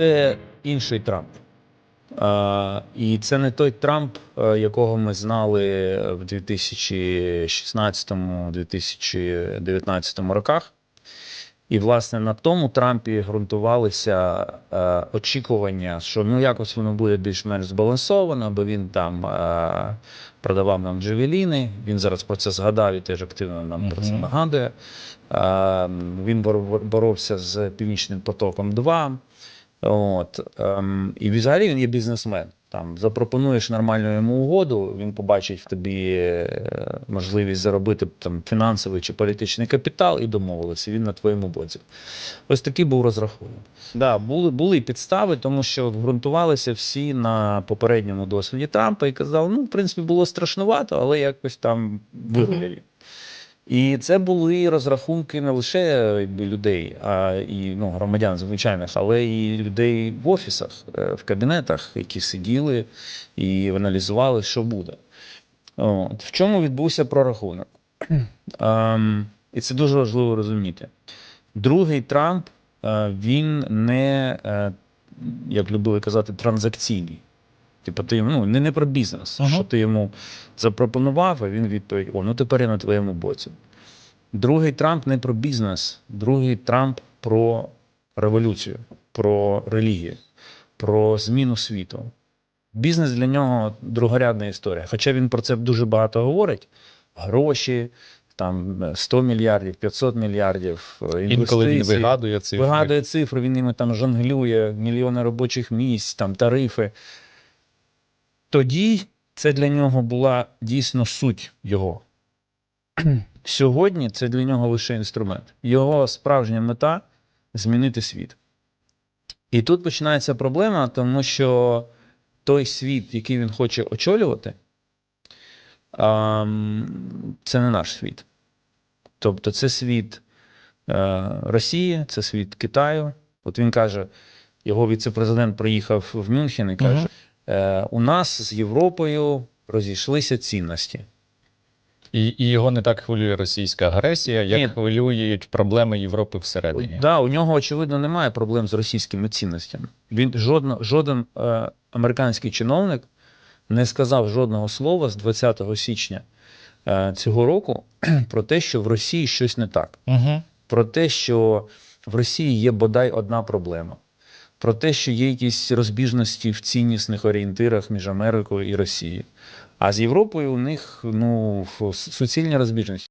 Це інший Трамп. А, і це не той Трамп, е, якого ми знали в 2016-2019 роках. І, власне, на тому Трампі ґрунтувалися е, очікування, що ну якось воно буде більш-менш збалансовано, бо він там е, продавав нам джевеліни. Він зараз про це згадав і теж активно нам про це нагадує. Е, він боровся з Північним потоком 2. От, ем, і взагалі він є бізнесмен. Там запропонуєш нормальну йому угоду, він побачить в тобі е, можливість заробити там фінансовий чи політичний капітал і домовилися. Він на твоєму боці. Ось такий був розрахунок. Да, були, були підстави, тому що ґрунтувалися всі на попередньому досвіді Трампа і казали, ну, в принципі, було страшнувато, але якось там виграли. І це були розрахунки не лише людей, а і ну, громадян звичайних, але і людей в офісах, е, в кабінетах, які сиділи і аналізували, що буде. От. В чому відбувся прорахунок? Ем, і це дуже важливо розуміти. Другий Трамп е, він не, е, як любили казати, транзакційний. Типу, ти ну, не, не про бізнес, Ага. що ти йому запропонував, а він відповів: О, ну тепер я на твоєму боці. Другий Трамп не про бізнес, другий Трамп про революцію, про релігію, про зміну світу. Бізнес для нього другорядна історія. Хоча він про це дуже багато говорить: гроші, там 100 мільярдів, 500 мільярдів, Інколи він вигадує цифри. Вигадує цифри, він ними там жонглює, мільйони робочих місць, там тарифи. Тоді це для нього була дійсно суть його. Сьогодні це для нього лише інструмент. Його справжня мета змінити світ. І тут починається проблема, тому що той світ, який він хоче очолювати, це не наш світ. Тобто, це світ е, Росії, це світ Китаю. От він каже, його віце-президент приїхав в Мюнхен і каже: у нас з Європою розійшлися цінності. І, і його не так хвилює російська агресія, як Ні. хвилюють проблеми Європи всередині. Да, у нього, очевидно, немає проблем з російськими цінностями. Він жодно, жоден е, американський чиновник не сказав жодного слова з 20 січня е, цього року про те, що в Росії щось не так. Угу. про те, що в Росії є бодай одна проблема, про те, що є якісь розбіжності в ціннісних орієнтирах між Америкою і Росією. А з Європою у них ну, суцільні розбіжності.